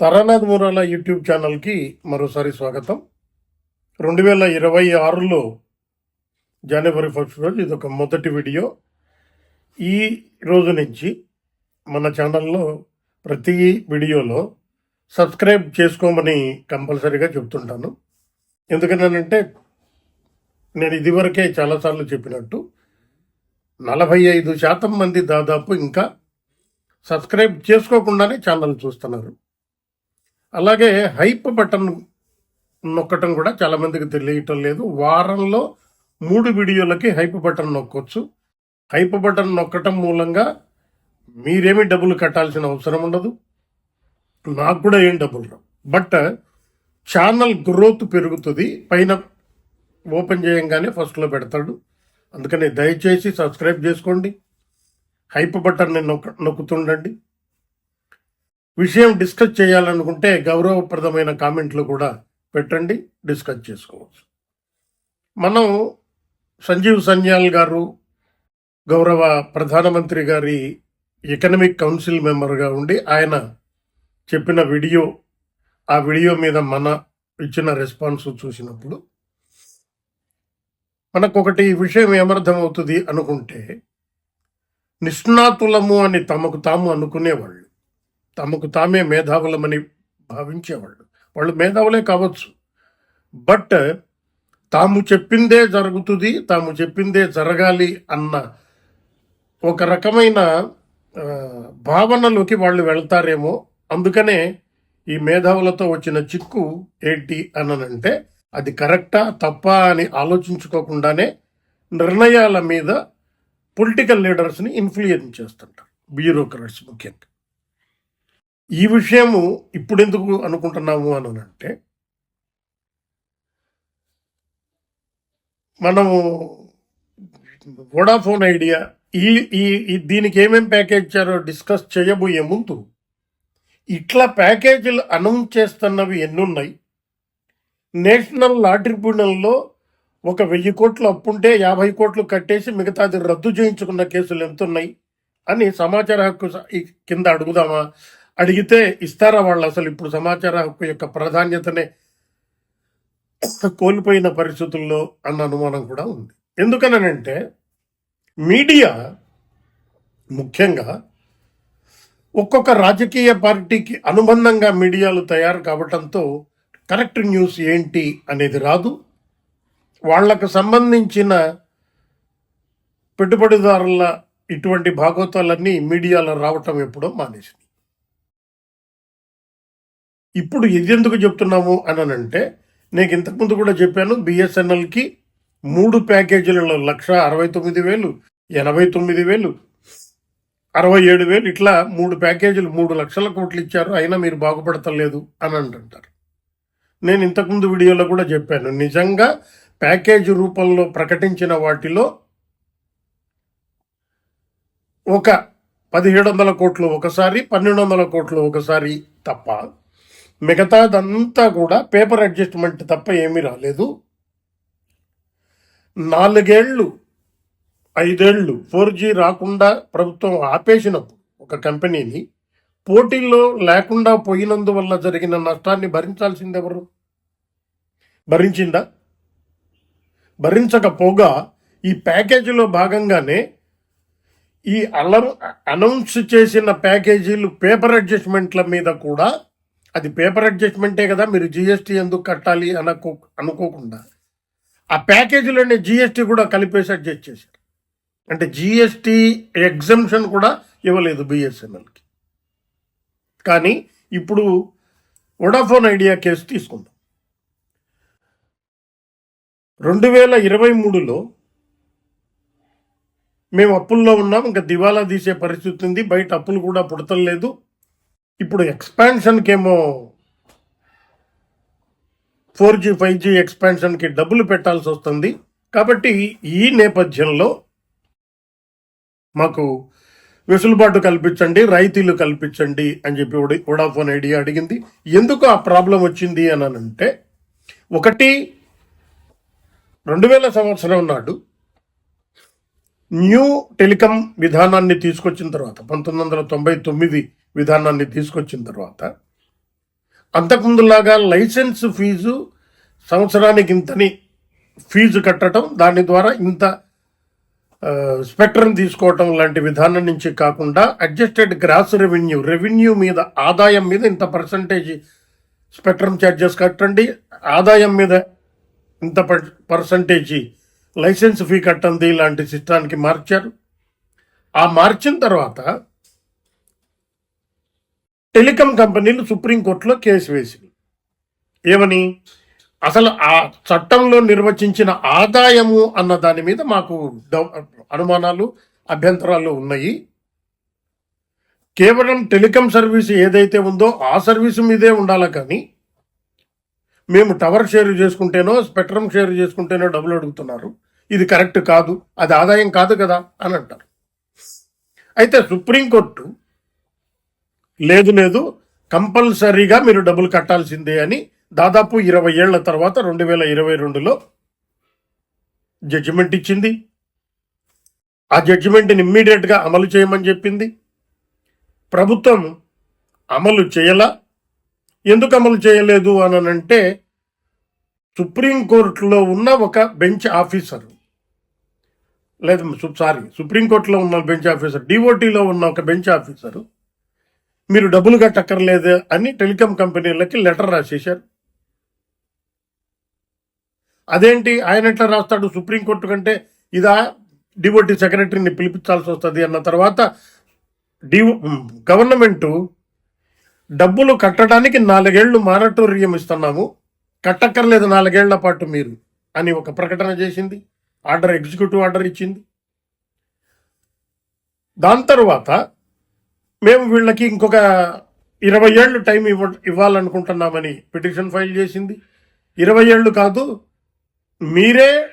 తరానాథ్ Murala YouTube ఛానల్కి మరోసారి స్వాగతం. రెండు వేల ఇరవై ఆరులో జనవరి ఫస్ట్ రోజు ఇది ఒక మొదటి వీడియో. ఈ రోజు నుంచి మన ఛానల్లో ప్రతి వీడియోలో సబ్స్క్రైబ్ చేసుకోమని కంపల్సరీగా చెప్తుంటాను. ఎందుకనంటే నేను ఇదివరకే చాలాసార్లు చెప్పినట్టు నలభై ఐదు శాతం మంది దాదాపు ఇంకా సబ్స్క్రైబ్ చేసుకోకుండానే ఛానల్ చూస్తున్నారు. అలాగే హైప్ బటన్ నొక్కటం కూడా చాలా మందికి తెలియటం లేదు. వారంలో మూడు వీడియోలకి హైప్ బటన్ నొక్కొచ్చు. హైప్ బటన్ నొక్కటం మూలంగా మీరేమి డబ్బులు కట్టాల్సిన అవసరం ఉండదు. నాకు కూడా ఏం డబ్బులు రావు. బట్ ఛానల్ గ్రోత్ పెరుగుతుంది. పైన ఓపెన్ చేయంగానే ఫస్ట్లో పెడతాడు. అందుకని దయచేసి సబ్స్క్రైబ్ చేసుకోండి. హైప్ బటన్ని నొక్క నొక్కుతుండండి. విషయం డిస్కస్ చేయాలనుకుంటే గౌరవప్రదమైన కామెంట్లు కూడా పెట్టండి డిస్కస్ చేసుకోవచ్చు. మనం సంజీవ్ సన్యాల్ గారు గౌరవ ప్రధానమంత్రి గారి ఎకనమిక్ కౌన్సిల్ మెంబర్గా ఉండి ఆయన చెప్పిన వీడియో ఆ వీడియో మీద మన ఇచ్చిన రెస్పాన్స్ చూసినప్పుడు మనకు ఒకటి విషయం ఏమర్థమవుతుంది అనుకుంటే నిష్ణాతులము అని తమకు తాము అనుకునేవాళ్ళు. తమకు తామే మేధావులమని భావించేవాళ్ళు. వాళ్ళు మేధావులే కావచ్చు. బట్ తాము చెప్పిందే జరుగుతుంది తాము చెప్పిందే జరగాలి అన్న ఒక రకమైన భావనలోకి వాళ్ళు వెళ్తారేమో. అందుకనే ఈ మేధావులతో వచ్చిన చిక్కు ఏంటి అనంటే అది కరెక్టా తప్పా అని ఆలోచించుకోకుండానే నిర్ణయాల మీద పొలిటికల్ లీడర్స్ని ఇన్ఫ్లుయెన్స్ చేస్తుంటారు. బ్యూరోక్రాట్స్ ముఖ్యంగా. ఈ విషయము ఇప్పుడెందుకు అనుకుంటున్నాము అని అంటే మనము వోడాఫోన్ ఐడియా ఈ ఈ దీనికి ఏమేం ప్యాకేజ్ ఇచ్చారో డిస్కస్ చేయబోయే ముందు ఇట్లా ప్యాకేజీలు అనౌన్స్ చేస్తున్నవి ఎన్నున్నాయి? నేషనల్ లా ట్రిబ్యునల్లో ఒక వెయ్యి కోట్లు అప్పుంటే యాభై కోట్లు కట్టేసి మిగతాది రద్దు చేయించుకున్న కేసులు ఎంతున్నాయి అని సమాచార హక్కు స- కింద అడుగుదామా? అడిగితే ఇస్తారా వాళ్ళు అసలు ఇప్పుడు సమాచార హక్కు యొక్క ప్రాధాన్యతనే కోల్పోయిన పరిస్థితుల్లో అన్న అనుమానం కూడా ఉంది. ఎందుకనంటే మీడియా ముఖ్యంగా ఒక్కొక్క రాజకీయ పార్టీకి అనుబంధంగా మీడియాలు తయారు కావటంతో కరెక్ట్ న్యూస్ ఏంటి అనేది రాదు. వాళ్ళకు సంబంధించిన పెట్టుబడిదారుల ఇటువంటి భాగోతాలన్నీ మీడియాలో రావటం ఎప్పుడో మానేసింది. ఇప్పుడు ఇది ఎందుకు చెప్తున్నాము అని అంటే నేను ఇంతకుముందు కూడా చెప్పాను బిఎస్ఎన్ఎల్కి మూడు ప్యాకేజీలలో లక్ష అరవై తొమ్మిది వేలు ఎనభై తొమ్మిది వేలు అరవై ఏడు వేలు ఇట్లా మూడు ప్యాకేజీలు మూడు లక్షల కోట్లు ఇచ్చారు అయినా మీరు బాగుపడతలేదు అని అంటుంటారు నేను ఇంతకుముందు వీడియోలో కూడా చెప్పాను నిజంగా ప్యాకేజీ రూపంలో ప్రకటించిన వాటిలో ఒక పదిహేడు వందల కోట్లు ఒకసారి పన్నెండు వందల కోట్లు ఒకసారి తప్ప మిగతాదంతా కూడా పేపర్ అడ్జస్ట్మెంట్ తప్ప ఏమీ రాలేదు. నాలుగేళ్ళు ఐదేళ్ళు ఫోర్ జీ రాకుండా ప్రభుత్వం ఆపేసినప్పుడు ఒక కంపెనీని పోటీల్లో లేకుండా పోయినందువల్ల జరిగిన నష్టాన్ని భరించాల్సిందెవరు? భరించిందా? భరించకపోగా ఈ ప్యాకేజీలో భాగంగానే ఈ అలం అనౌన్స్ చేసిన ప్యాకేజీలు పేపర్ అడ్జస్ట్మెంట్ల మీద కూడా అది పేపర్ అడ్జస్ట్మెంటే కదా మీరు జిఎస్టీ ఎందుకు కట్టాలి అనుకో అనుకోకుండా. ఆ ప్యాకేజీలోనే జిఎస్టీ కూడా కలిపేసి అడ్జస్ట్ చేశారు. అంటే జిఎస్టీ ఎగ్జంప్షన్ కూడా ఇవ్వలేదు బిఎస్ఎన్ఎల్కి కానీ ఇప్పుడు వొడాఫోన్ ఐడియా కేసు తీసుకుందాం. రెండు వేల ఇరవై మూడులో మేము అప్పుల్లో ఉన్నాం ఇంకా దివాలా తీసే పరిస్థితి ఉంది బయట అప్పులు కూడా పుడతలేదు. ఇప్పుడు ఎక్స్పాన్షన్కేమో ఫోర్ జీ ఫైవ్ జీ ఎక్స్పాన్షన్కి డబ్బులు పెట్టాల్సి వస్తుంది. కాబట్టి ఈ నేపథ్యంలో మాకు వెసులుబాటు కల్పించండి రాయితీలు కల్పించండి అని చెప్పి వడాఫోన్ వొడాఫోన్ ఐడియా అడిగింది. ఎందుకు ఆ ప్రాబ్లం వచ్చింది అని అంటే ఒకటి రెండు వేల సంవత్సరం నాడు న్యూ టెలికం విధానాన్ని తీసుకొచ్చిన తర్వాత పంతొమ్మిది వందల తొంభై తొమ్మిది విధానాన్ని తీసుకొచ్చిన తర్వాత అంతకుముందులాగా లైసెన్స్ ఫీజు సంవత్సరానికి ఇంతని ఫీజు కట్టడం దాని ద్వారా ఇంత స్పెక్ట్రమ్ తీసుకోవటం లాంటి విధానం నుంచి కాకుండా అడ్జస్టెడ్ గ్రాస్ రెవెన్యూ రెవెన్యూ మీద ఆదాయం మీద ఇంత పర్సంటేజ్ స్పెక్ట్రమ్ ఛార్జెస్ కట్టండి ఆదాయం మీద ఇంత పర్సంటేజీ లైసెన్స్ ఫీ కట్టండి ఇలాంటి సిస్టానికి మార్చారు. ఆ మార్చిన తర్వాత టెలికాం కంపెనీలు సుప్రీంకోర్టులో కేసు వేసింది. ఏమని? అసలు ఆ చట్టంలో నిర్వచించిన ఆదాయము అన్న దాని మీద మాకు డౌ- అనుమానాలు అభ్యంతరాలు ఉన్నాయి. కేవలం టెలికాం సర్వీస్ ఏదైతే ఉందో ఆ సర్వీస్ మీదే ఉండాలి కానీ మేము టవర్ షేర్ చేసుకుంటేనో స్పెక్ట్రమ్ షేర్ చేసుకుంటేనో డబ్బులు అడుగుతున్నారు. ఇది కరెక్ట్ కాదు అది ఆదాయం కాదు కదా అని అంటారు. అయితే సుప్రీంకోర్టు లేదు లేదు కంపల్సరీగా మీరు డబ్బులు కట్టాల్సిందే అని దాదాపు ఇరవై ఏళ్ళ తర్వాత రెండు వేల ఇరవై రెండులో జడ్జిమెంట్ ఇచ్చింది. ఆ జడ్జిమెంట్ని ఇమ్మీడియట్గా అమలు చేయమని చెప్పింది. ప్రభుత్వం అమలు చేయలా. ఎందుకు అమలు చేయలేదు అని అంటే సుప్రీంకోర్టులో ఉన్న ఒక బెంచ్ ఆఫీసర్. లేదు సారీ సుప్రీంకోర్టులో ఉన్న బెంచ్ ఆఫీసర్ డిఓటీలో ఉన్న ఒక బెంచ్ ఆఫీసరు. మీరు డబ్బులు కట్టక్కర్లేదు అని టెలికాం కంపెనీలకి లెటర్ రాసేశారు. అదేంటి? ఆయన ఎట్లా రాస్తాడు? సుప్రీంకోర్టు కంటే ఇదా డిఓటీ సెక్రటరీని పిలిపించాల్సి వస్తుంది అన్న తర్వాత డి గవర్నమెంటు డబ్బులు కట్టడానికి నాలుగేళ్ళు మారటోరియం ఇస్తున్నాము. కట్టక్కర్లేదు నాలుగేళ్ళ పాటు మీరు అని ఒక ప్రకటన చేసింది. ఆర్డర్ ఎగ్జిక్యూటివ్ ఆర్డర్ ఇచ్చింది. దాని తర్వాత మేము వీళ్ళకి ఇంకొక ఇరవై ఏళ్ళు టైం ఇవ్వ ఇవ్వాలనుకుంటున్నామని పిటిషన్ ఫైల్ చేసింది. ఇరవై ఏళ్ళు కాదు మీరే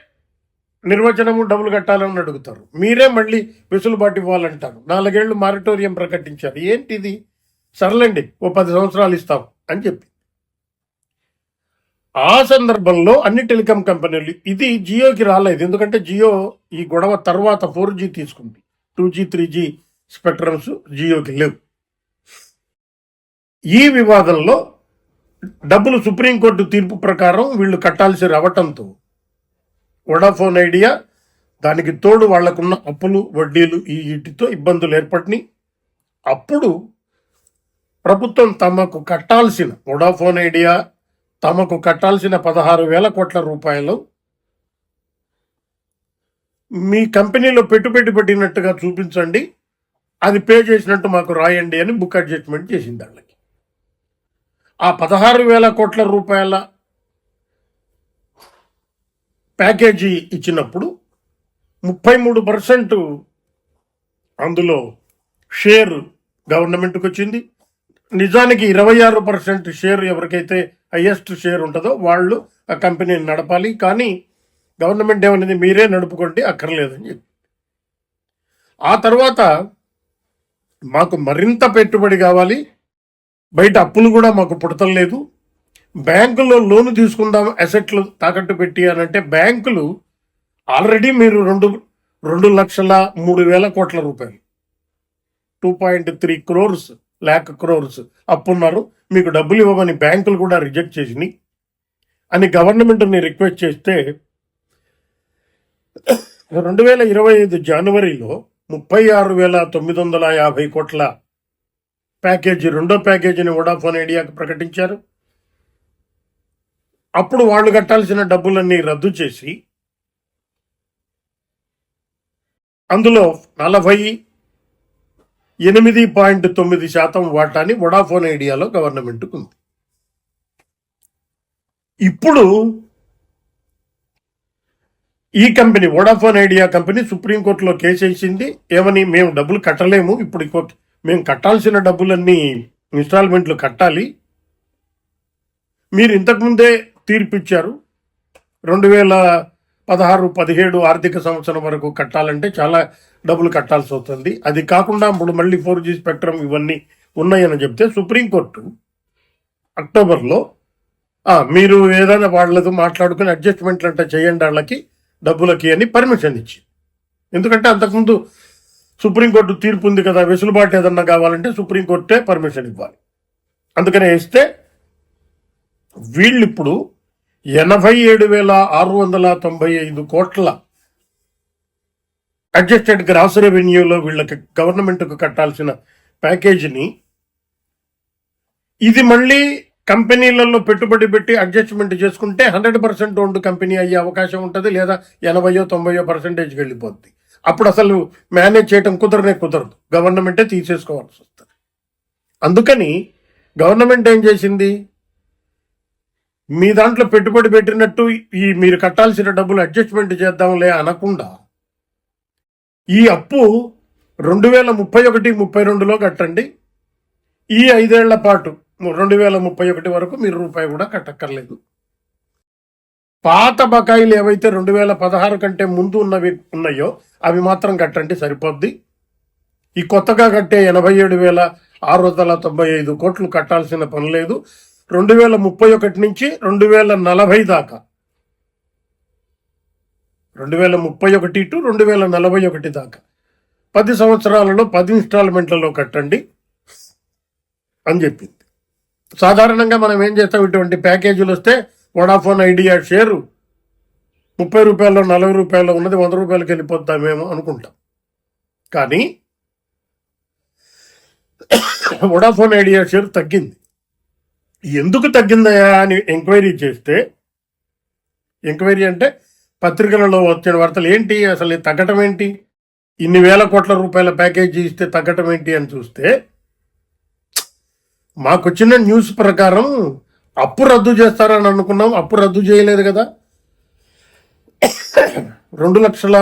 నిర్వచనము డబ్బులు కట్టాలని అడుగుతారు. మీరే మళ్ళీ వెసులుబాటు ఇవ్వాలంటారు. నాలుగేళ్ళు మారిటోరియం ప్రకటించారు. ఏంటిది? సర్లేండి ఓ పది సంవత్సరాలు ఇస్తాం అని చెప్పి. ఆ సందర్భంలో అన్ని టెలికాం కంపెనీలు ఇది జియోకి రాలేదు. ఎందుకంటే జియో ఈ గొడవ తర్వాత ఫోర్ జీ తీసుకుంది. Two G three G spectrums జియోకి లేవు. ఈ వివాదంలో డబ్బులు సుప్రీంకోర్టు తీర్పు ప్రకారం వీళ్ళు కట్టాల్సి రావటంతో వడాఫోన్ ఐడియా దానికి తోడు వాళ్ళకున్న అప్పులు వడ్డీలు ఈ వీటితో ఇబ్బందులు ఏర్పడినాయి అప్పుడు ప్రభుత్వం తమకు కట్టాల్సిన వొడాఫోన్ ఐడియా తమకు కట్టాల్సిన పదహారు వేల కోట్ల రూపాయలు మీ కంపెనీలో పెట్టుబడి పెట్టినట్టుగా చూపించండి. అది పే చేసినట్టు మాకు రాయండి అని బుక్ అడ్జస్ట్మెంట్ చేసింది వాళ్ళకి. ఆ పదహారు వేల కోట్ల రూపాయల ప్యాకేజీ ఇచ్చినప్పుడు ముప్పై మూడు పర్సెంట్ అందులో షేర్ గవర్నమెంట్కి వచ్చింది. నిజానికి ఇరవై ఆరు పర్సెంట్ షేర్ ఎవరికైతే హయ్యెస్ట్ షేర్ ఉంటుందో వాళ్ళు ఆ కంపెనీని నడపాలి. కానీ గవర్నమెంట్ ఏమనేది మీరే నడుపుకోండి అక్కర్లేదని చెప్పి. ఆ తర్వాత మాకు మరింత పెట్టుబడి కావాలి. బయట అప్పులు కూడా మాకు పుడతలేదు బ్యాంకులో లోను తీసుకుందాం అసెట్లు తాకట్టు పెట్టి అని అంటే బ్యాంకులు ఆల్రెడీ మీరు రెండు రెండు లక్షల మూడు వేల కోట్ల రూపాయలు. Two point three crores lakh crores అప్పున్నారు. మీకు డబ్బులు ఇవ్వమని బ్యాంకులు కూడా రిజెక్ట్ చేసినాయి. అని గవర్నమెంట్ని రిక్వెస్ట్ చేస్తే రెండు వేల ఇరవై ఐదు జనవరిలో ముప్పై ఆరు వేల తొమ్మిది వందల యాభై కోట్ల ప్యాకేజీ రెండో ప్యాకేజీని వోడాఫోన్ ఐడియాకి ప్రకటించారు. అప్పుడు వాళ్ళు కట్టాల్సిన డబ్బులన్నీ రద్దు చేసి అందులో నలభై ఎనిమిది పాయింట్ తొమ్మిది శాతం వాటాని వొడాఫోన్ ఐడియాలో గవర్నమెంట్కు ఉంది ఇప్పుడు ఈ కంపెనీ వొడాఫోన్ ఐడియా కంపెనీ సుప్రీంకోర్టులో కేసు వేసింది. ఏమని మేము డబ్బులు కట్టలేము. ఇప్పుడు మేము కట్టాల్సిన డబ్బులన్నీ ఇన్స్టాల్మెంట్లు కట్టాలి. మీరు ఇంతకుముందే తీర్పిచ్చారు. రెండు వేల పదహారు పదిహేడు ఆర్థిక సంవత్సరం వరకు కట్టాలంటే చాలా డబ్బులు కట్టాల్సి అవుతుంది అది కాకుండా ఇప్పుడు మళ్ళీ ఫోర్ జీ స్పెక్ట్రమ్ ఇవన్నీ ఉన్నాయని చెప్తే సుప్రీంకోర్టు అక్టోబర్లో మీరు ఏదైనా వాళ్ళతో మాట్లాడుకుని అడ్జస్ట్మెంట్లు అంటే చేయండి వాళ్ళకి డబ్బులకి అని పర్మిషన్ ఇచ్చి ఎందుకంటే అంతకుముందు సుప్రీంకోర్టు తీర్పు ఉంది కదా వెసులుబాటు ఏదన్నా కావాలంటే సుప్రీంకోర్టే పర్మిషన్ ఇవ్వాలి. అందుకనే ఇస్తే వీళ్ళు ఇప్పుడు ఎనభై ఏడు వేల ఆరు వందల తొంభై ఐదు కోట్ల అడ్జస్టెడ్ గ్రాస్ రెవెన్యూలో వీళ్ళకి గవర్నమెంట్కు కట్టాల్సిన ప్యాకేజీని ఇది మళ్ళీ కంపెనీలలో పెట్టుబడి పెట్టి అడ్జస్ట్మెంట్ చేసుకుంటే హండ్రెడ్ పర్సెంట్ ఓన్డ్ కంపెనీ అయ్యే అవకాశం ఉంటుంది లేదా ఎనభయో తొంభయో పర్సెంటేజ్కి వెళ్ళిపోద్ది. అప్పుడు అసలు మేనేజ్ చేయటం కుదరనే కుదరదు. గవర్నమెంటే తీసేసుకోవాల్సి వస్తుంది. అందుకని గవర్నమెంట్ ఏం చేసింది? మీ దాంట్లో పెట్టుబడి పెట్టినట్టు ఈ మీరు కట్టాల్సిన డబ్బులు అడ్జస్ట్మెంట్ చేద్దాంలే అనకుండా ఈ అప్పు రెండు వేల ముప్పై ఒకటి ముప్పై రెండులో కట్టండి. ఈ ఐదేళ్ళ పాటు రెండు వేల ముప్పై ఒకటి వరకు మీరు రూపాయి కూడా కట్టక్కర్లేదు. పాత బకాయిలు ఏవైతే రెండు వేల పదహారు కంటే ముందు ఉన్నవి ఉన్నాయో అవి మాత్రం కట్టండి సరిపోద్ది. ఈ కొత్తగా కట్టే ఎనభై ఏడు వేల ఆరు వందల తొంభై ఐదు కోట్లు కట్టాల్సిన పని లేదు. రెండు వేల ముప్పై ఒకటి నుంచి రెండు వేల నలభై దాకా రెండు వేల ముప్పై ఒకటి టు రెండు వేల నలభై ఒకటి దాకా. పది సంవత్సరాలలో పది ఇన్స్టాల్మెంట్లలో కట్టండి అని చెప్పింది. సాధారణంగా మనం ఏం చేస్తాం? ఇటువంటి ప్యాకేజీలు వస్తే వడాఫోన్ ఐడియా షేరు ముప్పై రూపాయలు నలభై రూపాయలు ఉన్నది వంద రూపాయలకి వెళ్ళిపోతామేమో అనుకుంటాం. కానీ వడాఫోన్ ఐడియా షేర్ తగ్గింది. ఎందుకు తగ్గిందయా అని ఎంక్వైరీ చేస్తే ఎంక్వైరీ అంటే పత్రికలలో వచ్చిన వార్తలు ఏంటి అసలు తగ్గటం ఏంటి? ఇన్ని వేల కోట్ల రూపాయల ప్యాకేజీ ఇస్తే తగ్గటం ఏంటి అని చూస్తే మాకొచ్చిన న్యూస్ ప్రకారం అప్పు రద్దు చేస్తారని అనుకున్నాం అప్పు రద్దు చేయలేదు కదా. రెండు లక్షల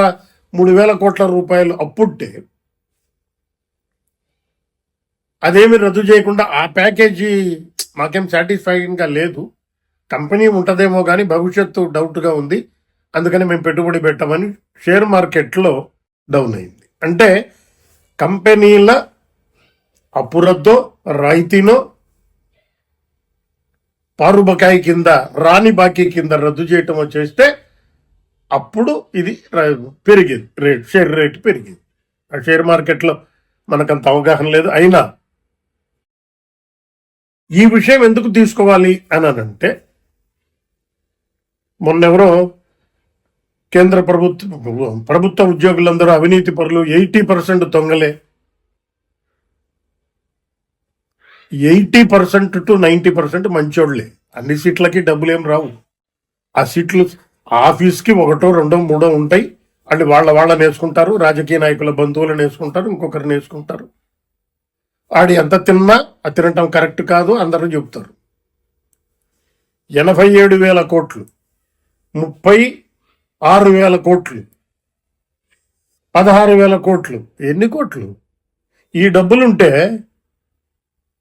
మూడు వేల కోట్ల రూపాయలు అప్పుంటే అదేమి రద్దు చేయకుండా ఆ ప్యాకేజీ మాకేం సాటిస్ఫైయింగ్గా లేదు. కంపెనీ ఉంటుందేమో కానీ భవిష్యత్తు డౌట్గా ఉంది. అందుకని మేము పెట్టుబడి పెట్టమని షేర్ మార్కెట్లో డౌన్ అయింది. అంటే కంపెనీల అప్పురద్దో రాయితీనో పారు బకాయి కింద రాని బాకీ కింద రద్దు చేయటం చేస్తే అప్పుడు ఇది పెరిగింది. రేట్ షేర్ రేట్ పెరిగింది. ఆ షేర్ మార్కెట్లో మనకంత అవగాహన లేదు. అయినా ఈ విషయం ఎందుకు తీసుకోవాలి అని అంటే మొన్నెవరో కేంద్ర ప్రభుత్వ ప్రభుత్వ ఉద్యోగులందరూ అవినీతి పరులు ఎయిటీ పర్సెంట్ దొంగలే. Eighty percent to ninety percent మంచోళ్ళే అన్ని సీట్లకి డబ్బులు ఏం రావు. ఆ సీట్లు ఆఫీస్కి ఒకటో రెండో మూడో ఉంటాయి. అంటే వాళ్ళ వాళ్ళని వేసుకుంటారు రాజకీయ నాయకుల బంధువులను వేసుకుంటారు ఇంకొకరిని వేసుకుంటారు ఆడి ఎంత తిన్నా ఆ తినటం కరెక్ట్ కాదు అందరూ చెబుతారు. ఎనభై ఏడు వేల కోట్లు ముప్పై ఆరు వేల కోట్లు పదహారు వేల కోట్లు ఎన్ని కోట్లు? ఈ డబ్బులుంటే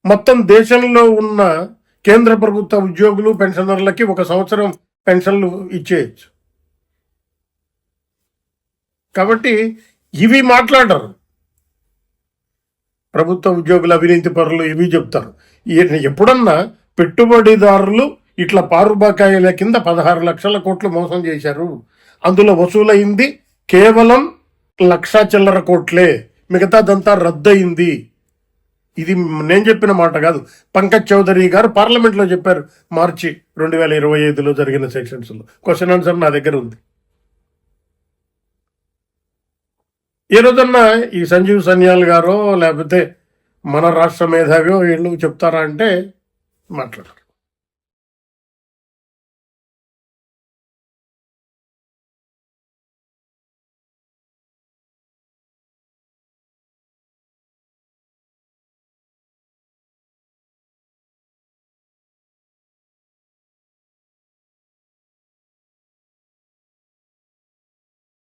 మొత్తం దేశంలో ఉన్న కేంద్ర ప్రభుత్వ ఉద్యోగులు పెన్షనర్లకి ఒక సంవత్సరం పెన్షన్లు ఇచ్చేయచ్చు. కాబట్టి ఇవి మాట్లాడరు. ప్రభుత్వ ఉద్యోగుల అవినీతి పరులు ఇవి చెప్తారు. ఎప్పుడన్నా పెట్టుబడిదారులు ఇట్లా పారుబకాయిల కింద పదహారు లక్షల కోట్లు మోసం చేశారు. అందులో వసూలైంది కేవలం లక్ష చిల్లర కోట్లే. మిగతాదంతా రద్దయింది. ఇది నేను చెప్పిన మాట కాదు. పంకజ్ చౌదరి గారు పార్లమెంట్లో చెప్పారు మార్చి రెండు వేల ఇరవై ఐదులో జరిగిన సెక్షన్స్లో. క్వశ్చన్ ఆన్సర్ నా దగ్గర ఉంది. ఈ రోజున్న ఈ సంజీవ్ సన్యాల్ గారో లేకపోతే మన రాష్ట్ర మేధావియో వీళ్ళు చెప్తారా అంటే మాట్లాడరు.